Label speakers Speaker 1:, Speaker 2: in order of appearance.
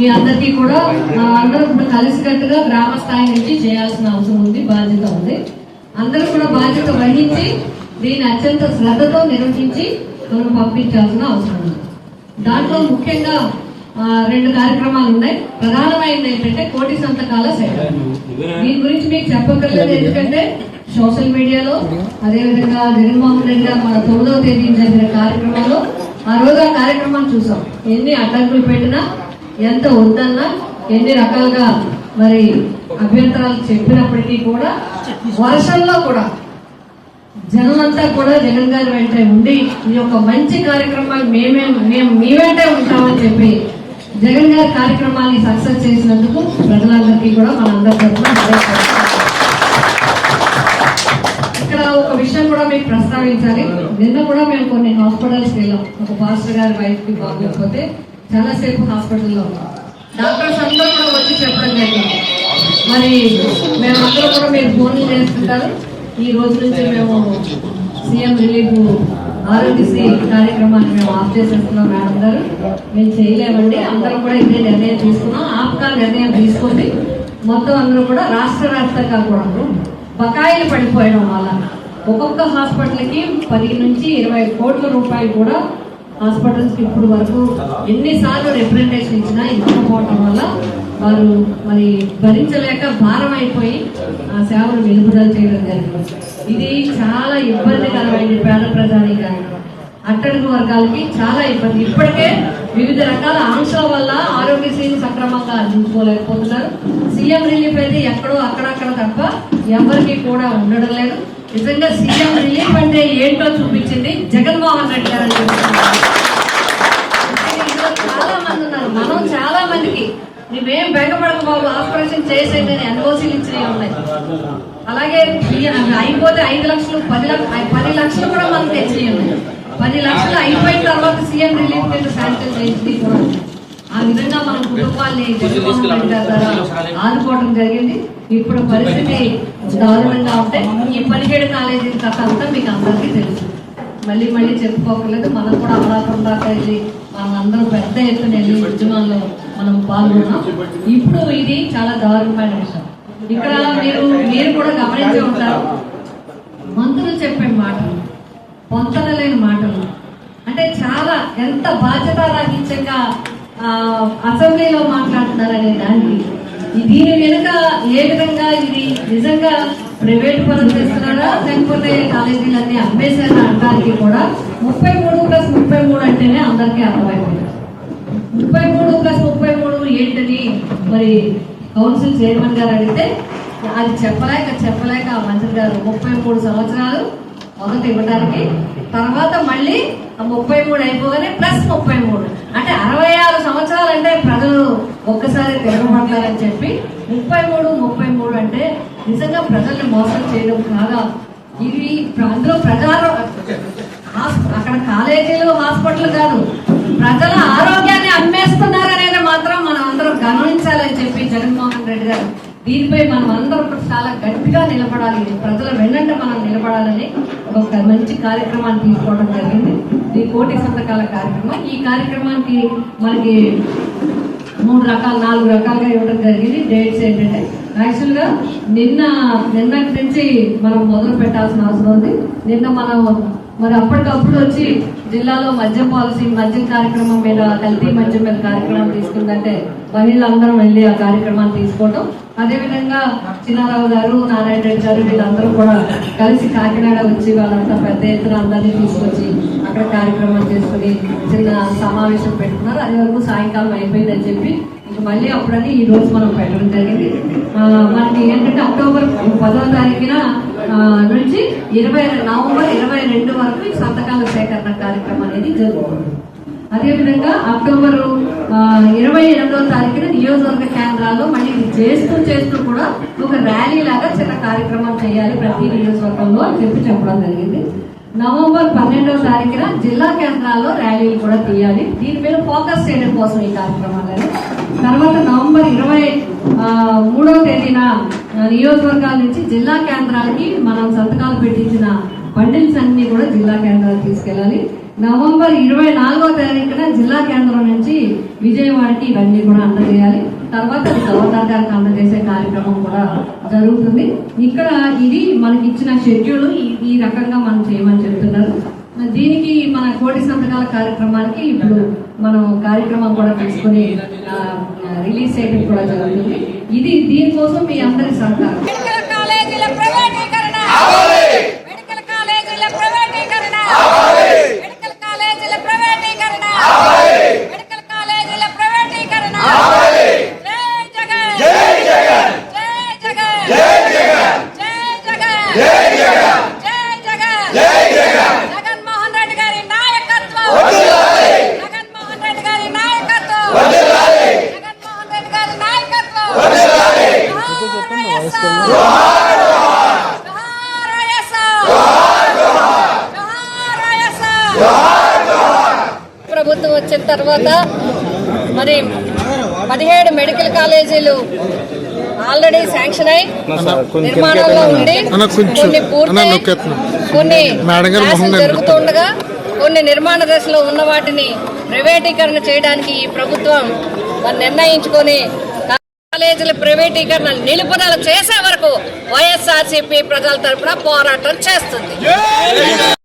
Speaker 1: మీ అందరికీ కూడా అందరూ ఇప్పుడు కలిసికట్టుగా గ్రామ స్థాయి నుంచి చేయాల్సిన అవసరం ఉంది బాధ్యత ఉంది. అందరూ కూడా బాధ్యత వహించి దీన్ని అత్యంత శ్రద్ధతో నిర్వహించి మనం పంపించాల్సిన అవసరం ఉంది. దాంట్లో ముఖ్యంగా రెండు కార్యక్రమాలు ఉన్నాయి. ప్రధానమైనది ఏంటంటే కోటి సంతకాల సేకరణ దీని గురించి మీకు చెప్పక్కర్లేదు ఎందుకంటే సోషల్ మీడియాలో అదేవిధంగా జగన్మోహన్ రెడ్డి గారు మన తొమ్మిదవ తేదీ జరిగిన కార్యక్రమంలో ఆ రోజు ఆ కార్యక్రమాన్ని చూసాం. ఎన్ని అడ్డంకులు పెట్టినా ఎంత వద్దన్నా ఎన్ని రకాలుగా మరి అభ్యంతరాలు చెప్పినప్పటికీ కూడా వర్షంలో కూడా జనమంతా కూడా జగన్ గారి వెంటే ఉండి ఈ యొక్క మంచి కార్యక్రమాలు మేమే మేము మీ వెంటే ఉంటామని చెప్పి జగన్ గారి కార్యక్రమాన్ని సక్సెస్ చేసినందుకు ప్రజలందరికీ కూడా మనందరి తరఫున ఇక్కడ ఒక విషయం కూడా మీకు ప్రస్తావించాలి. నిన్న కూడా మేము కొన్ని హాస్పిటల్స్కి వెళ్ళాం. ఒక పాస్టర్ గారి వైఫ్కి బాగోకపోతే చాలాసేపు హాస్పిటల్లో డాక్టర్స్ అందరూ కూడా వచ్చి చెప్పడం జరిగింది. మరి మేమందరూ కూడా మీరు ఫోన్లు చేస్తుంటారు. ఈ రోజు నుంచి మేము సీఎం రిలీఫ్ ఆరోగ్యశ్రీ కార్యక్రమాన్ని మేము ఆఫ్ చేసేస్తున్నాం మేడం గారు. మేము చేయలేమండి. అందరం కూడా ఇదే నిర్ణయం తీసుకున్నాం. ఆప్కా నిర్ణయం తీసుకుంది మొత్తం అందరూ కూడా రాష్ట్ర వ్యాప్తంగా కూడా బకాయిలు పడిపోయడం వల్ల ఒక్కొక్క హాస్పిటల్కి పది నుంచి ఇరవై కోట్ల రూపాయలు కూడా హాస్పిటల్స్కి ఇప్పుడు వరకు ఎన్నిసార్లు రిప్రజెంటేషన్ ఇచ్చినా ఇవ్వకపోవటం వల్ల వారు మరి భరించలేక భారం అయిపోయి ఆ సేవలు నిలుపుదల చేయడం జరిగింది. ఇది చాలా ఇబ్బందికరమైన పేద ప్రజానికి అట్టడుగు వర్గాలకి చాలా ఇబ్బంది. ఇప్పటికే వివిధ రకాల ఆంక్షల వల్ల ఆరోగ్యశ్రీని సక్రమంగా అందించుకోలేకపోతున్నారు. సీఎం రిలీఫ్ అయితే ఎక్కడో అక్కడక్కడ తప్ప ఎవరికి కూడా ఉండడం లేదు. నిజంగా సీఎం రిలీఫ్ అంటే ఏంటో చూపించింది జగన్మోహన్ రెడ్డి గారు అని చాలా మంది ఉన్నారు. మనం చాలా మందికి. నువ్వేం బెంగపడక బాబు ఆపరేషన్ చేసేది ఎన్ఓసీలు ఇచ్చినవి ఉన్నాయి. అలాగే అయిపోతే ఐదు లక్షలు పది లక్షలు పది లక్షలు కూడా మనకు తెచ్చినవి ఉన్నాయి. పది లక్షలు అయిపోయిన తర్వాత సీఎం రిలీఫ్ కింద శాంక్షన్ చేసింది కూడా ఆ విధంగా మన కుటుంబాన్ని ఆదుకోవడం జరిగింది. ఇప్పుడు పరిస్థితి దారుణంగా ఉంటే ఈ పదిహేడు కాలేజీ కథ అంతా మీకు అందరికీ తెలుసు. మళ్ళీ మళ్ళీ చెప్పుకోకర్లేదు. మనం కూడా అమలాపురం దాకా వెళ్ళి మనం పెద్ద ఎత్తున వెళ్ళి ఉద్యమంలో మనం పాల్గొన్నాం. ఇప్పుడు ఇది చాలా దారుణమైన విషయం. ఇక్కడ మీరు మీరు కూడా గమనించి ఉంటారు. మంత్రులు చెప్పే మాటలు పొంతనలేని మాటలు. అంటే చాలా ఎంత బాధ్యత అసెంబ్లీలో మాట్లాడుతున్నారనే దానికి దీని వెనుక ఏ విధంగా ఇది నిజంగా ప్రైవేట్ పనులు చేస్తున్నారా లేకపోతే కాలేజీలన్నీ అమ్మేశారా అనడానికి కూడా ముప్పై మూడు ప్లస్ ముప్పై మూడు అంటేనే అందరికీ అర్థమైపోయింది. ముప్పై మూడు ప్లస్ ముప్పై మూడు ఏంటని మరి కౌన్సిల్ చైర్మన్ గారు అడిగితే అది చెప్పలేక చెప్పలేక ఆ మంత్రి గారు ముప్పై మూడు సంవత్సరాలు మొదట ఇవ్వడానికి తర్వాత మళ్ళీ ఆ ముప్పై మూడు అయిపోగానే ప్లస్ ముప్పై మూడు. అంటే అరవై ఆరు సంవత్సరాలు అంటే ప్రజలు ఒక్కసారి తిరగబడతారని చెప్పి ముప్పై మూడు ముప్పై మూడు అంటే నిజంగా ప్రజల్ని మోసం చేయడం కాదా? ఇవి అందులో ప్రజారో హాస్- అక్కడ కాలేజీలు హాస్పిటల్ కాదు. ప్రజల ఆరోగ్యాన్ని అమ్మేస్తున్నారనేది మాత్రం మనం అందరం గమనించాలని చెప్పి జగన్మోహన్ రెడ్డి గారు దీనిపై మనం అందరం కూడా చాలా గట్టిగా నిలబడాలి. ప్రజల వెన్నంట మనం నిలబడాలని ఒక మంచి కార్యక్రమాన్ని తీసుకోవడం జరిగింది. ఈ కోటి సంతకాల కార్యక్రమం. ఈ కార్యక్రమానికి మనకి మూడు రకాలు నాలుగు రకాలుగా ఇవ్వడం జరిగింది. డేట్స్ ఏంటంటే యాక్చువల్గా నిన్న నిన్నటి నుంచి మనం మొదలు పెట్టాల్సిన అవసరం ఉంది. నిన్న మనం మరి అప్పటికప్పుడు వచ్చి జిల్లాలో మద్యం పాలసీ మద్యం కార్యక్రమం మీద కల్తీ మద్యం మీద కార్యక్రమం తీసుకుందంటే మహిళలందరం వెళ్ళి ఆ కార్యక్రమాన్ని తీసుకోవటం. అదేవిధంగా చిన్నారావు గారు నారాయణ రెడ్డి గారు వీళ్ళందరూ కూడా కలిసి కాకినాడ వచ్చి వాళ్ళంతా పెద్ద ఎత్తున అందరినీ తీసుకొచ్చి అక్కడ కార్యక్రమం చేసుకుని చిన్న సమావేశం పెట్టుకున్నారు అది వరకు సాయంకాలం అయిపోయిందని చెప్పి మళ్ళీ అప్పుడని ఈ రోజు మనం పెట్టడం జరిగింది. మనకి ఏంటంటే అక్టోబర్ పదవ తారీఖున నుంచి ఇరవై నవంబర్ ఇరవై రెండు వరకు ఈ సంతకాల సేకరణ కార్యక్రమం అనేది జరుగుతుంది. అదేవిధంగా అక్టోబర్ ఇరవై ఎనిమిదవ తారీఖున నియోజకవర్గ కేంద్రాల్లో మళ్ళీ చేస్తూ చేస్తూ కూడా ఒక ర్యాలీ లాగా చిన్న కార్యక్రమం చేయాలి ప్రతి నియోజకవర్గంలో అని చెప్పి చెప్పడం జరిగింది. నవంబర్ పన్నెండవ తారీఖున జిల్లా కేంద్రాల్లో ర్యాలీలు కూడా తీయాలి. దీని మీద ఫోకస్ చేయడం కోసం ఈ కార్యక్రమాలను తర్వాత నవంబర్ ఇరవై ఆ, మూడవ తేదీన ఆ, నియోజకవర్గాల నుంచి జిల్లా కేంద్రాలకి మనం సంతకాలు పెట్టించిన బండిల్స్ అన్ని కూడా జిల్లా కేంద్రాలకు తీసుకెళ్ళాలి.
Speaker 2: నవంబర్ ఇరవై నాలుగో తారీఖున జిల్లా కేంద్రం నుంచి విజయవాడకి ఇవన్నీ కూడా అందజేయాలి. తర్వాత అది గవర్నర్ గారికి అందజేసే కార్యక్రమం కూడా జరుగుతుంది. ఇక్కడ ఇది మనకి ఇచ్చిన షెడ్యూల్ ఈ రకంగా మనం చేయమని చెప్తున్నారు. దీనికి మన కోటి సంతకాల కార్యక్రమానికి ఇప్పుడు మనం కార్యక్రమం కూడా తీసుకుని రిలీజ్ చేయడం కూడా జరుగుతుంది. ఇది దీనికోసం మీ అందరి సహకారం
Speaker 1: మెడికల్ కాలేజీల ప్రైవేటీకరణ మెడికల్ కాలేజీల ప్రైవేటీకరణ మెడికల్ కాలేజీల ప్రైవేటీకరణ మెడికల్ కాలేజీల ప్రైవేటీకరణ జై జగన్ జై జగన్ జై జగన్ జై జగన్ జై జగన్ జగన్మోహన్ రెడ్డి గారి నాయకత్వం జగన్మోహన్ రెడ్డి గారి నాయకత్వం జగన్మోహన్ రెడ్డి గారి నాయకత్వం ప్రభుత్వం వచ్చిన తర్వాత మరి పదిహేడు మెడికల్ కాలేజీలు ఆల్రెడీ శాంక్షన్ అయి నిర్మాణంలో ఉండి
Speaker 3: అన్న కొంచెం,
Speaker 1: కొన్ని
Speaker 3: నొక్కేస్తున్నా.
Speaker 1: కొన్ని. జరుగుతుండగా కొన్ని నిర్మాణ దశలో ఉన్న వాటిని ప్రైవేటీకరణ చేయడానికి ఈ ప్రభుత్వం నిర్ణయించుకొని కాలేజీల ప్రైవేటీకరణ నిలుపుదల చేసే వరకు వైఎస్ఆర్సీపీ ప్రజల తరఫున పోరాటం చేస్తుంది.